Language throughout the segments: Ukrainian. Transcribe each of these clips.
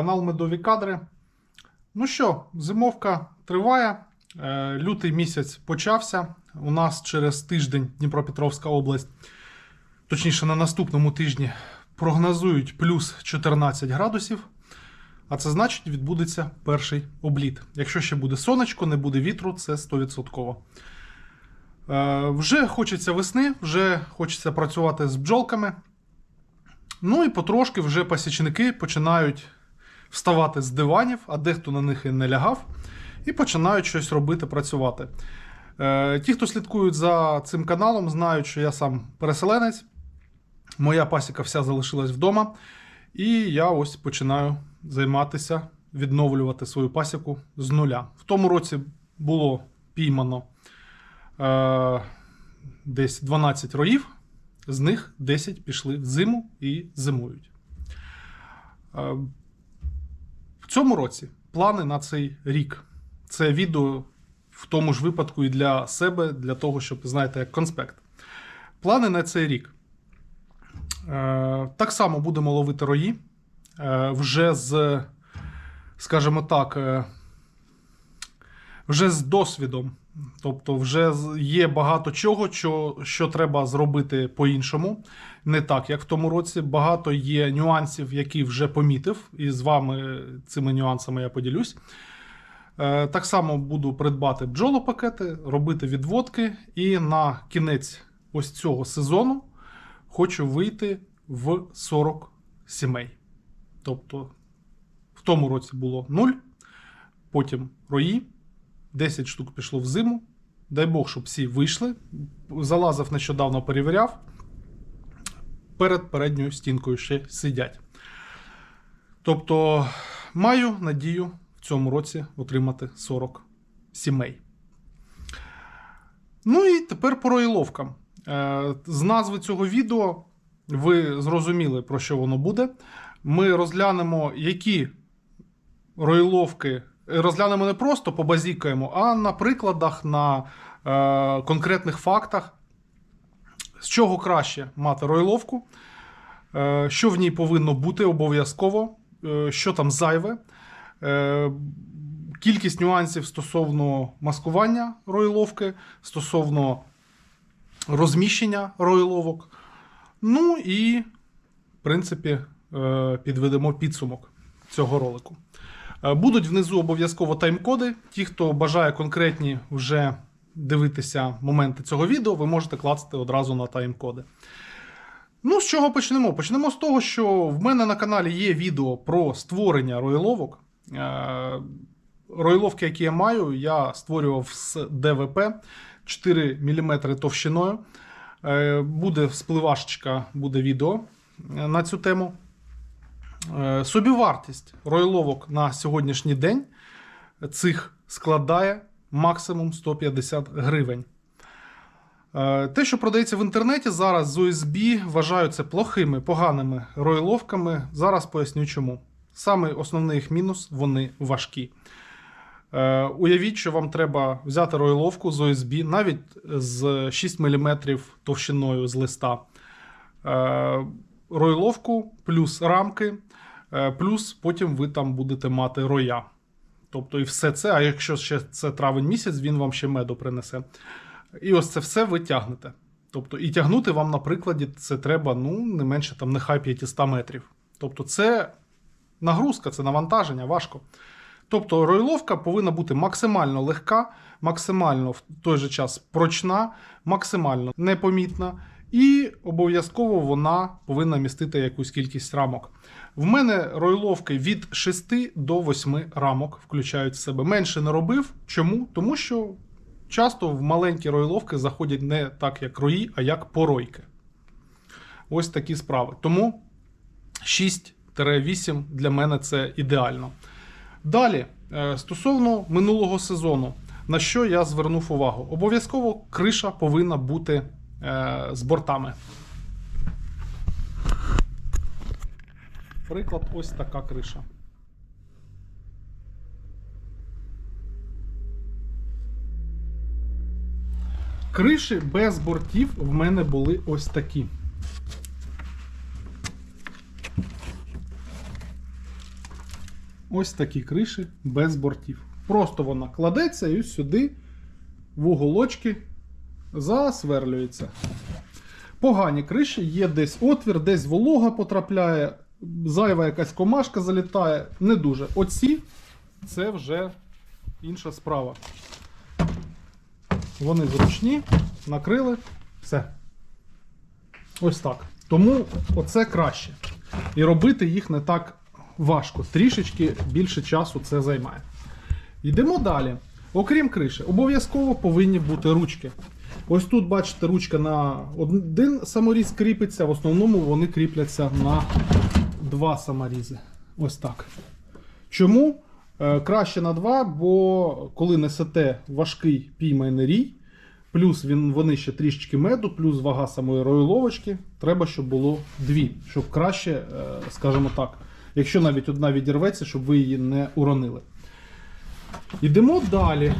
Канал Медові Кадри. Ну що, зимовка триває. Е, Лютий місяць почався. У нас через тиждень Дніпропетровська область, точніше, на наступному тижні, прогнозують плюс 14 градусів. А це значить, відбудеться перший обліт. Якщо ще буде сонечко, не буде вітру, це 100%. Е, Вже хочеться весни, вже хочеться працювати з бджолками. Ну і потрошки вже пасічники починають вставати з диванів, а дехто на них і не лягав, і починають щось робити, працювати. Е, ті, хто слідкують за цим каналом, знають, що я сам переселенець. Моя пасіка вся залишилась вдома. І я ось починаю займатися, відновлювати свою пасіку з нуля. В тому році було піймано е, десь 12 роїв, з них 10 пішли в зиму і зимують. Е, цьому році плани на цей рік. Це відео в тому ж випадку і для себе, для того, щоб, знаєте, як конспект. Плани на цей рік. Е, Так само будемо ловити рої. Е, Вже з, скажімо так, е, вже з досвідом. Тобто, вже є багато чого, що, що треба зробити по-іншому. Не так, як в тому році. Багато є нюансів, які вже помітив, і з вами цими нюансами я поділюсь. Е, Так само буду придбати бджолопакети, робити відводки, і на кінець ось цього сезону хочу вийти в 40 сімей. Тобто, в тому році було 0, потім рої, 10 штук пішло в зиму. Дай Бог, щоб всі вийшли. Залазив нещодавно перевіряв. Перед передньою стінкою ще сидять. Тобто, маю надію в цьому році отримати 40 сімей. Ну і тепер по роїловкам. Е, З назви цього відео ви зрозуміли, про що воно буде. Ми розглянемо, які роїловки розглянемо не просто побазікаємо, а на прикладах, на е, конкретних фактах, з чого краще мати роїловку, е, що в ній повинно бути обов'язково, е, що там зайве, е, кількість нюансів стосовно маскування роїловки, стосовно розміщення роїловок. Ну і, в принципі, е, підведемо підсумок цього ролику. Е, Будуть внизу обов'язково тайм-коди. Ті, хто бажає конкретні вже дивитися моменти цього відео, ви можете клацати одразу на тайм-коди. Ну, з чого почнемо? Почнемо з того, що в мене на каналі є відео про створення ройловок. Е, Ройловки, які я маю, я створював з ДВП 4 мм товщиною. Е, Буде спливашечка, буде відео на цю тему. Е, Собівартість ройловок на сьогоднішній день цих складає максимум 150 гривень. Е, Те, що продається в інтернеті, зараз з USB вважаю це плохими, поганими ройловками. Зараз поясню чому. Саме основний їх мінус вони важкі. Е, Уявіть, що вам треба взяти ройловку з OSB навіть з 6 мм товщиною з листа. Ройловку плюс рамки, плюс потім ви там будете мати роя. Тобто і все це, а якщо ще це травень місяць, він вам ще меду принесе. І ось це все ви тягнете. Тобто, і тягнути вам, на прикладі, це треба ну, не менше там, нехай 500 метрів. Тобто, це нагрузка, це навантаження, важко. Тобто ройловка повинна бути максимально легка, максимально в той же час прочна, максимально непомітна, і обов'язково вона повинна містити якусь кількість рамок. В мене ройловки від 6 до 8 рамок включають в себе. Менше не робив. Чому? Тому що часто в маленькі ройловки заходять не так, як рої, а як поройки. Ось такі справи. Тому 6-8 для мене це ідеально. Далі, е, стосовно минулого сезону, на що я звернув увагу? Обов'язково криша повинна бути з бортами. Приклад, ось така криша. Криші без бортів в мене були ось такі. ось такі криші без бортів. Просто вона кладеться і сюди в уголочки засверлюється. Погані криші, є десь отвір, десь волога потрапляє, зайва якась комашка залітає. Не дуже. Оці це вже інша справа. Вони зручні, накрили, все. Ось так. Тому оце краще. І робити їх не так важко. Трішечки більше часу це займає. Йдемо далі. Окрім криші, обов'язково повинні бути ручки. Ось тут, бачите, ручка на один саморіз кріпиться, в основному вони кріпляться на два саморізи. Ось так. Чому? Е, Краще на два, бо коли несете важкий піймайний рій, плюс він, вони ще трішечки меду, плюс вага самої ройловочки, треба, щоб було дві, щоб краще, е, скажімо так, якщо навіть одна відірветься, щоб ви її не уронили. Йдемо далі.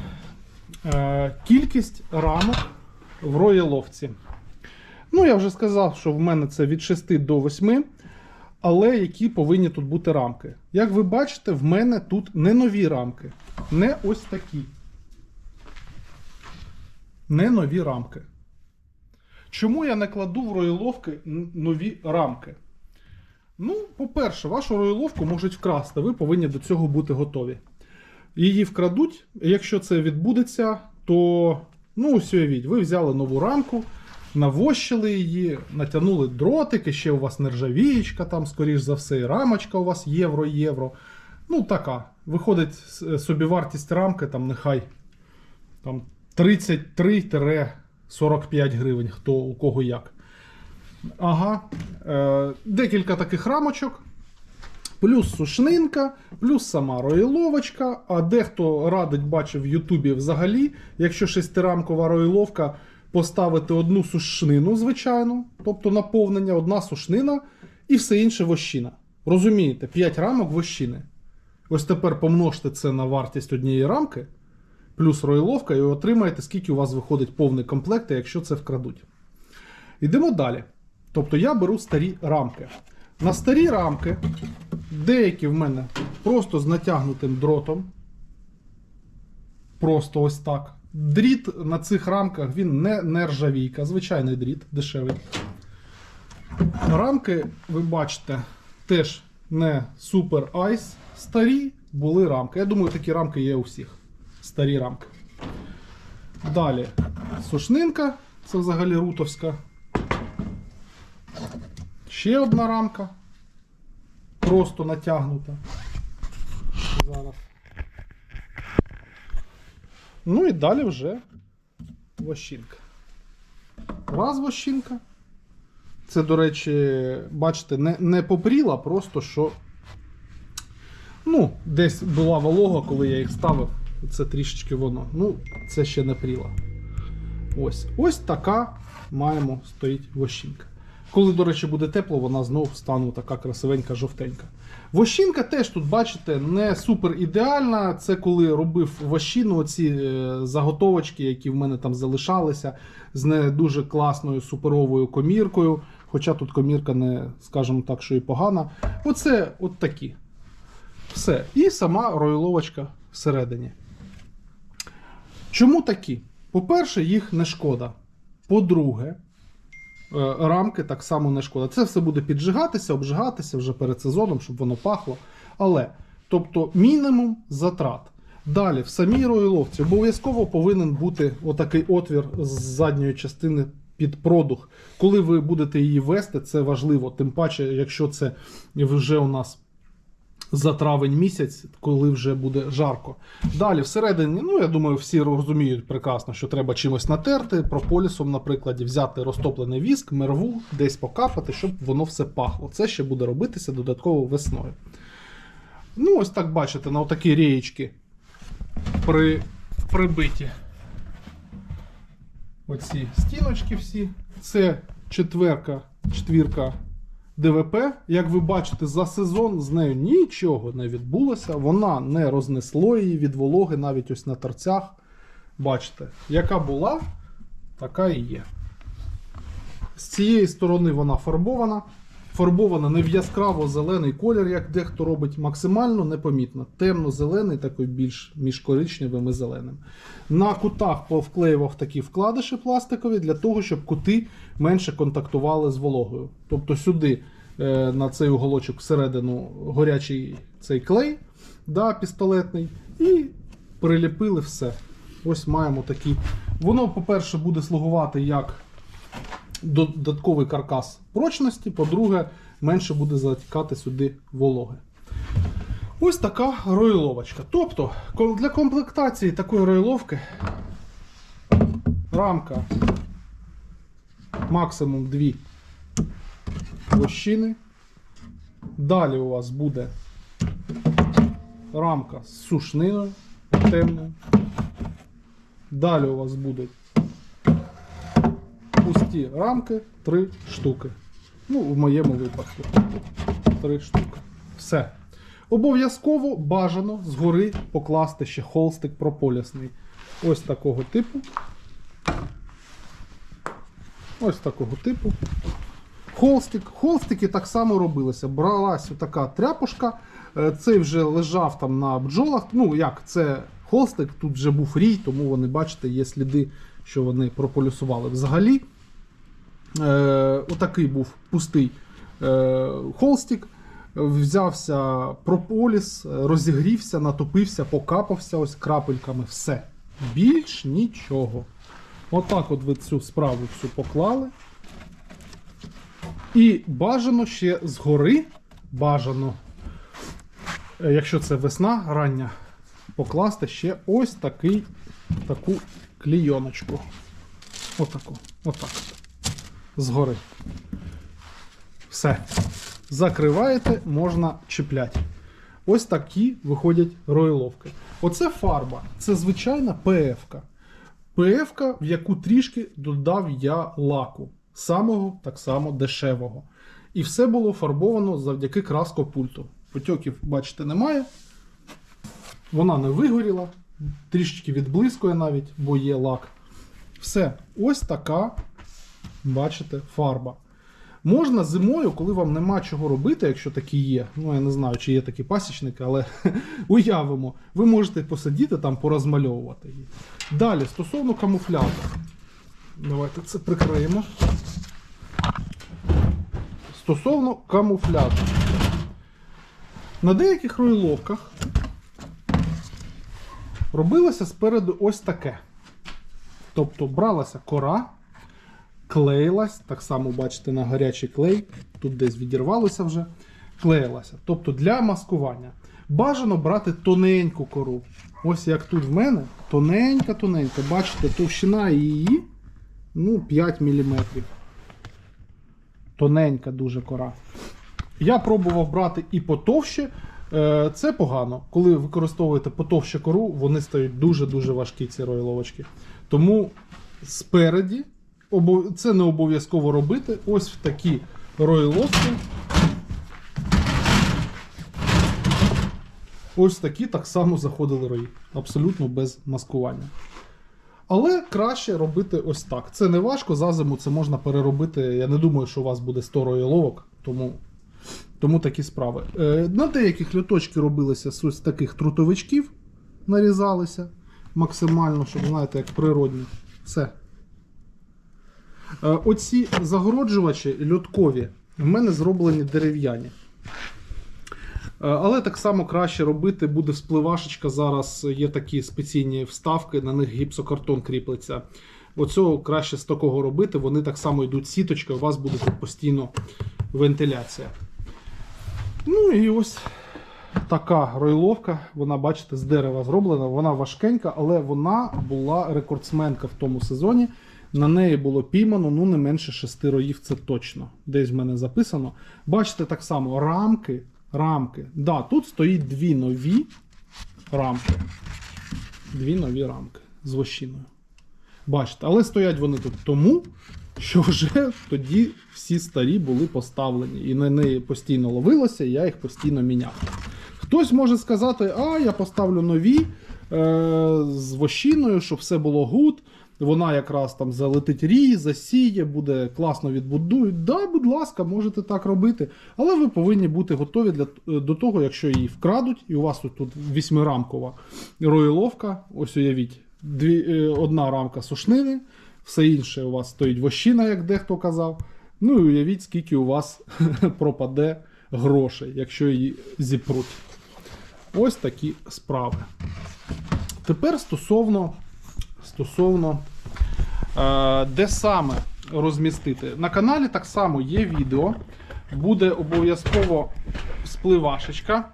Е, Кількість рамок в рояловці. Ну, я вже сказав, що в мене це від 6 до 8, але які повинні тут бути рамки. Як ви бачите, в мене тут не нові рамки, не ось такі. Не нові рамки. Чому я не кладу в рояловки нові рамки? Ну, по-перше, вашу рояловку можуть вкрасти, ви повинні до цього бути готові. Її вкрадуть, якщо це відбудеться, то ну уявіть, ви взяли нову рамку, навощили її, натягнули дротики, ще у вас нержавієчка, там, скоріш за все, і рамочка у вас євро-євро. Ну, така. Виходить с- собівартість рамки, там нехай там 33-45 гривень, хто у кого як. Ага. Е, декілька таких рамочок. Плюс сушнинка, плюс сама роїловочка. А дехто радить, бачив в Ютубі взагалі, якщо шестирамкова роїловка, поставити одну сушнину, звичайно, тобто наповнення, одна сушнина і все інше вощина. Розумієте, 5 рамок вощини. Ось тепер помножте це на вартість однієї рамки, плюс роїловка, і отримаєте, скільки у вас виходить повний комплект, якщо це вкрадуть. Йдемо далі. Тобто я беру старі рамки. На старі рамки деякі в мене просто з натягнутим дротом. Просто ось так. Дріт на цих рамках він не нержавійка, звичайний дріт, дешевий. Рамки, ви бачите, теж не супер айс. Старі були рамки. Я думаю, такі рамки є у всіх. Старі рамки. Далі сушнинка, це взагалі рутовська. Ще одна рамка. Просто натягнута. Зараз. Ну і далі вже вощинка. Раз вощинка. Це, до речі, бачите, не, не попріла, просто що. Ну, десь була волога, коли я їх ставив. Це трішечки воно. Ну, це ще не пріла. Ось. Ось така маємо стоїть вощинка. Коли, до речі, буде тепло, вона знову стане така красивенька жовтенька. Вощинка теж тут, бачите, не супер ідеальна. Це коли робив вощину, оці е, заготовочки, які в мене там залишалися, з не дуже класною суперовою коміркою. Хоча тут комірка не, скажімо так, що і погана. Оце от такі. Все. І сама ройловочка всередині. Чому такі? По-перше, їх не шкода. По-друге, рамки так само не шкода. Це все буде піджигатися, обжигатися вже перед сезоном, щоб воно пахло. Але, тобто, мінімум затрат. Далі, в самій роїловці обов'язково повинен бути отакий отвір з задньої частини під продух. Коли ви будете її вести, це важливо. Тим паче, якщо це вже у нас за травень місяць, коли вже буде жарко. Далі, всередині, ну я думаю, всі розуміють прекрасно, що треба чимось натерти, прополісом, наприклад, взяти розтоплений віск, мерву, десь покапати, щоб воно все пахло. Це ще буде робитися додатково весною. Ну, ось так бачите, на отакі рієчки при, прибиті. Оці стіночки всі. Це четверка, четвірка ДВП. Як ви бачите, за сезон з нею нічого не відбулося. Вона не рознесло її від вологи навіть ось на торцях. Бачите, яка була, така і є. З цієї сторони вона фарбована. Фарбована не в яскраво зелений колір, як дехто робить, максимально непомітно. Темно-зелений, такий більш між коричневим і зеленим. На кутах повклеював такі вкладиші пластикові для того, щоб кути менше контактували з вологою. Тобто сюди е, на цей уголочок всередину горячий цей клей, да, пістолетний, і приліпили все. Ось маємо такий. Воно, по-перше, буде слугувати як додатковий каркас прочності, по-друге, менше буде затікати сюди вологи. Ось така роїловочка. Тобто, для комплектації такої роїловки рамка максимум дві площини. Далі у вас буде рамка з сушниною темною. Далі у вас будуть пусті рамки, три штуки. Ну, в моєму випадку. Три штуки. Все. Обов'язково бажано згори покласти ще холстик прополісний. Ось такого типу. Ось такого типу. Холстик. Холстики так само робилися. Бралась така тряпушка. Е, Цей вже лежав там на бджолах. Ну, як, це холстик, тут вже був рій, тому вони, бачите, є сліди, що вони прополюсували. Взагалі, отакий був пустий е, холстик. Взявся прополіс, розігрівся, натопився, покапався ось крапельками. Все. Більш нічого. Отак от ви цю справу всю поклали. І бажано ще згори, бажано, е, якщо це весна рання, покласти ще ось такий, таку клійоночку. Отаку. Отак. Згори. Все. Закриваєте, можна чіпляти. Ось такі виходять роїловки. Оце фарба. Це звичайна ПФ-ка. ПФ-ка, в яку трішки додав я лаку. Самого так само дешевого. І все було фарбовано завдяки краскопульту. Потьоків, бачите, немає. Вона не вигоріла, трішечки відблискує навіть, бо є лак. Все, ось така, бачите, фарба. Можна зимою, коли вам нема чого робити, якщо такі є. Ну, я не знаю, чи є такі пасічники, але уявимо, ви можете посидіти там, порозмальовувати її. Далі, стосовно камуфляжу. Давайте це прикриємо. Стосовно камуфляжу. На деяких роїловках робилося спереду ось таке. Тобто бралася кора, клеїлась, так само бачите на гарячий клей, тут десь відірвалося вже, клеїлася. Тобто для маскування. Бажано брати тоненьку кору. Ось як тут в мене, тоненька-тоненька. Бачите, товщина її ну, 5 мм. Тоненька дуже кора. Я пробував брати і потовще. Е, Це погано. Коли використовуєте потовще кору, вони стають дуже-дуже важкі, ці роїловочки. Тому спереді, це не обов'язково робити. Ось в такі роїловки. Ось такі так само заходили рої. Абсолютно без маскування. Але краще робити ось так. Це не важко, за зиму це можна переробити. Я не думаю, що у вас буде 100 роїловок, тому, тому такі справи. Е, на деяких льоточки робилися з ось таких трутовичків, нарізалися максимально, щоб, знаєте, як природні. Все. Е, оці загороджувачі льоткові в мене зроблені дерев'яні. Е, Але так само краще робити буде вспливашечка. Зараз є такі спеційні вставки, на них гіпсокартон кріплеться. Оцього краще з такого робити. Вони так само йдуть сіточка, у вас буде тут постійно вентиляція. Ну і ось така ройловка. Вона, бачите, з дерева зроблена. Вона важкенька, але вона була рекордсменка в тому сезоні. На неї було піймано ну не менше шести роїв, це точно. Десь в мене записано. Бачите, так само рамки. Рамки. Да, тут стоїть дві нові рамки. Дві нові рамки з вощиною. Бачите, але стоять вони тут тому, що вже тоді всі старі були поставлені. І на неї постійно ловилося, і я їх постійно міняв. Хтось може сказати, а я поставлю нові е, з вощиною, щоб все було гуд. Вона якраз там залетить рій, засіє, буде класно відбудують. Да, будь ласка, можете так робити. Але ви повинні бути готові для, до того, якщо її вкрадуть, і у вас тут, тут вісьмирамкова роїловка. Ось уявіть, дві, е, одна рамка сушнини, все інше у вас стоїть вощина, як дехто казав. Ну і уявіть, скільки у вас пропаде грошей, якщо її зіпруть. Ось такі справи. Тепер стосовно, стосовно е, де саме розмістити. На каналі так само є відео. Буде обов'язково спливашечка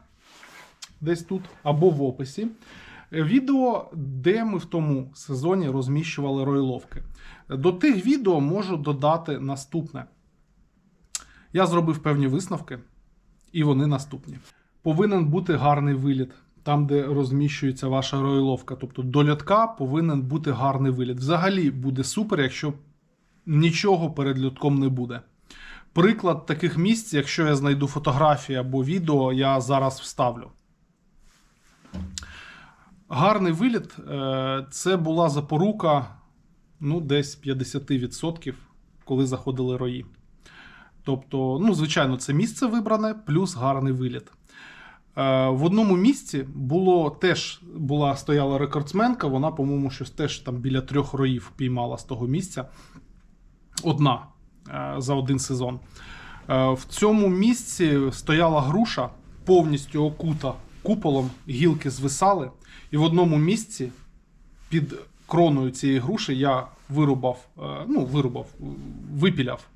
десь тут або в описі. Е, Відео, де ми в тому сезоні розміщували ройловки. До тих відео можу додати наступне. Я зробив певні висновки, і вони наступні. Повинен бути гарний виліт там, де розміщується ваша ройловка. Тобто до льотка повинен бути гарний виліт. Взагалі буде супер, якщо нічого перед льотком не буде. Приклад таких місць, якщо я знайду фотографії або відео, я зараз вставлю. Гарний виліт е, це була запорука ну, десь 50%, коли заходили рої. Тобто, ну, звичайно, це місце вибране, плюс гарний виліт. Е, В одному місці було теж була стояла рекордсменка, вона, по-моєму, щось теж там біля трьох роїв піймала з того місця. Одна е, за один сезон. Е, В цьому місці стояла груша, повністю окута куполом, гілки звисали, і в одному місці під кроною цієї груші я вирубав, ну, вирубав, випіляв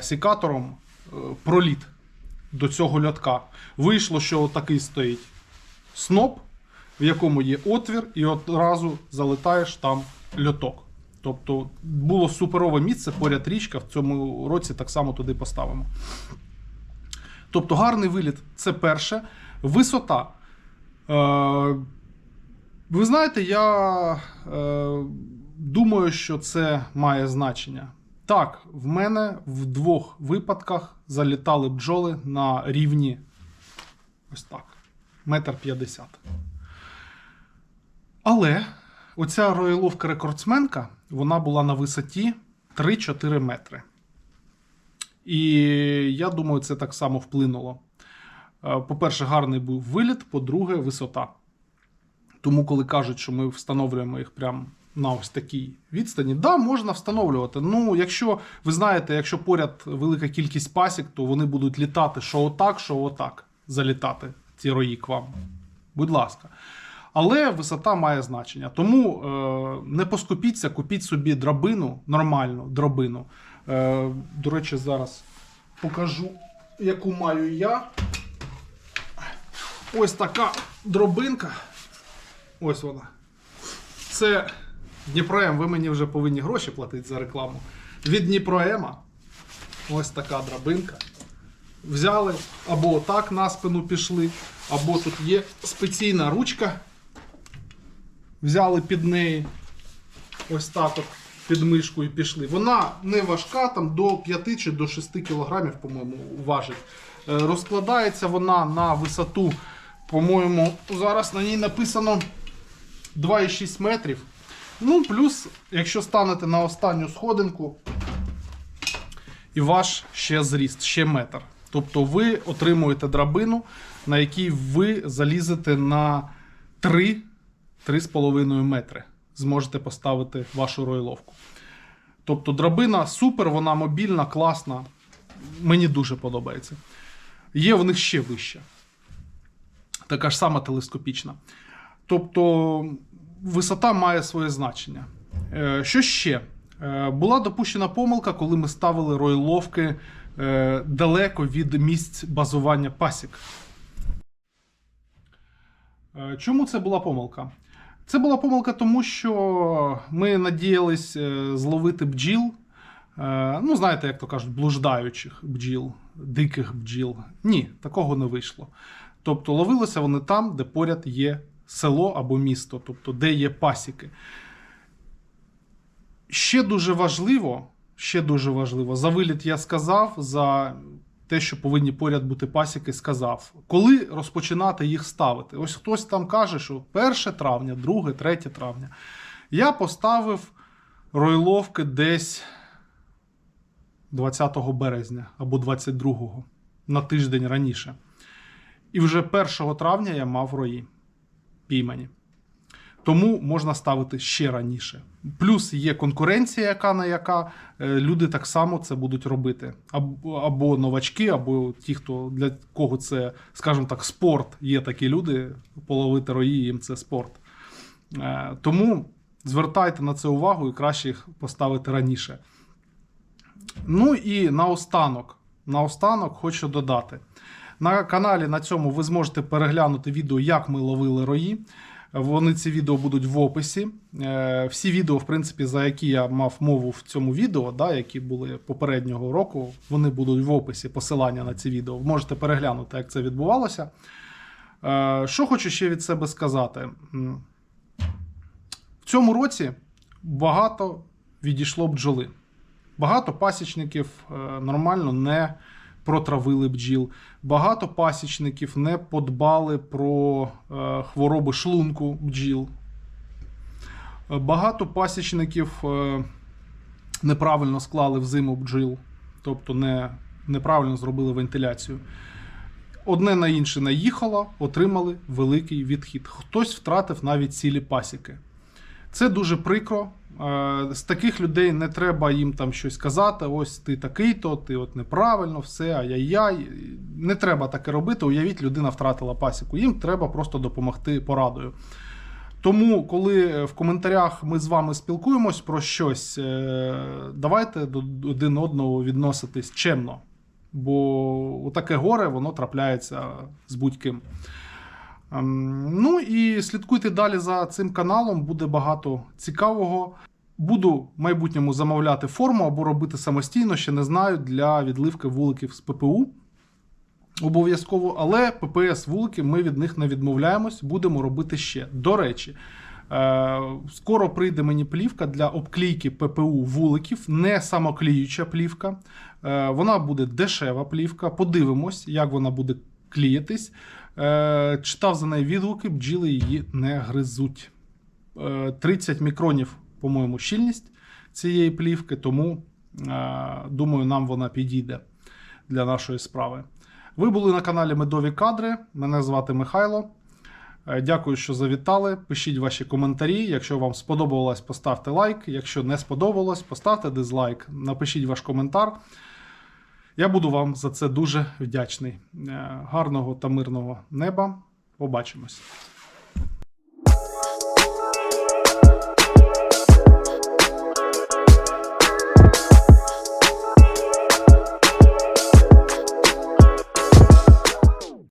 сікатором проліт до цього льотка. Вийшло, що такий стоїть сноп, в якому є отвір, і одразу залетаєш там льоток. Тобто було суперове місце, поряд річка, в цьому році так само туди поставимо. Тобто гарний виліт це перше. Висота. Е, ви знаєте, я е, думаю, що це має значення. Так, в мене в двох випадках залітали бджоли на рівні ось так, метр п'ятдесят. Але оця роїловка рекордсменка вона була на висоті 3-4 метри. І я думаю, це так само вплинуло. Е, По-перше, гарний був виліт, по-друге, висота. Тому, коли кажуть, що ми встановлюємо їх прямо на ось такій відстані, да, можна встановлювати. Ну, якщо ви знаєте, якщо поряд велика кількість пасік, то вони будуть літати що отак, що отак, залітати ці рої к вам. Будь ласка. Але висота має значення. Тому е, не поскупіться, купіть собі драбину, нормальну драбину. Е, до речі, зараз покажу, яку маю я. Ось така дробинка. Ось вона. Це Дніпроем. Ви мені вже повинні гроші платити за рекламу. Від Дніпроема. Ось така драбинка. Взяли або отак на спину пішли, або тут є спеційна ручка. Взяли під неї. Ось так от під мишку і пішли. Вона не важка, там до 5 чи до 6 кілограмів, по-моєму, важить. Е, Розкладається вона на висоту, по-моєму, зараз на ній написано 2,6 метрів. Ну, плюс, якщо станете на останню сходинку, і ваш ще зріст, ще метр. Тобто ви отримуєте драбину, на якій ви залізете на 3-3,5 метри. Зможете поставити вашу ройловку. Тобто драбина супер, вона мобільна, класна. Мені дуже подобається. Є в них ще вища. Така ж сама телескопічна. Тобто висота має своє значення. Е, Що ще? Е, Була допущена помилка, коли ми ставили ройловки е, далеко від місць базування пасік. Чому це була помилка? Це була помилка, тому що ми надіялись зловити бджіл. Ну, знаєте, як то кажуть, блуждаючих бджіл, диких бджіл. Ні, такого не вийшло. Тобто ловилися вони там, де поряд є село або місто, тобто де є пасіки. Ще дуже важливо, ще дуже важливо, за виліт я сказав, за те, що повинні поряд бути пасіки, сказав. Коли розпочинати їх ставити? Ось хтось там каже, що 1 травня, 2, 3 травня. Я поставив ройловки десь 20 березня або 22 на тиждень раніше. І вже 1 травня я мав рої піймані. Тому можна ставити ще раніше. Плюс є конкуренція, яка на яка е, люди так само це будуть робити. Або, новачки, або ті, хто для кого це, скажімо так, спорт. Є такі люди, половити рої їм це спорт. Е, Тому звертайте на це увагу і краще їх поставити раніше. Ну і наостанок, наостанок хочу додати. На каналі на цьому ви зможете переглянути відео, як ми ловили рої. Вони ці відео будуть в описі. Е, Всі відео, в принципі, за які я мав мову в цьому відео, да, які були попереднього року, вони будуть в описі посилання на ці відео. Можете переглянути, як це відбувалося. Е, Що хочу ще від себе сказати. В цьому році багато відійшло бджоли. Багато пасічників е, нормально не протравили бджіл. Багато пасічників не подбали про е, хвороби шлунку бджіл. Е, Багато пасічників е, неправильно склали в зиму бджіл, тобто не, неправильно зробили вентиляцію. Одне на інше наїхало, отримали великий відхід. Хтось втратив навіть цілі пасіки. Це дуже прикро. Е, З таких людей не треба їм там щось казати. Ось ти такий-то, ти от неправильно, все, ай-яй-яй. Не треба таке робити. Уявіть, людина втратила пасіку. Їм треба просто допомогти порадою. Тому, коли в коментарях ми з вами спілкуємось про щось, е, давайте до один одного відноситись чемно. Бо таке горе воно трапляється з будь-ким. Ем, Ну і слідкуйте далі за цим каналом, буде багато цікавого. Буду в майбутньому замовляти форму або робити самостійно, ще не знаю, для відливки вуликів з ППУ. Обов'язково, але ППС вулики ми від них не відмовляємось, будемо робити ще. До речі, е, скоро прийде мені плівка для обклійки ППУ вуликів, не самокліюча плівка. Е, Вона буде дешева плівка. Подивимось, як вона буде кліятись. Е, Читав за неї відгуки, бджіли її не гризуть. Е, 30 мікронів, по-моєму, щільність цієї плівки, тому е, думаю, нам вона підійде для нашої справи. Ви були на каналі Медові Кадри. Мене звати Михайло. Е, Дякую, що завітали. Пишіть ваші коментарі. Якщо вам сподобалось, поставте лайк. Якщо не сподобалось, поставте дизлайк. Напишіть ваш коментар. Я буду вам за це дуже вдячний. Е, Гарного та мирного неба. Побачимось.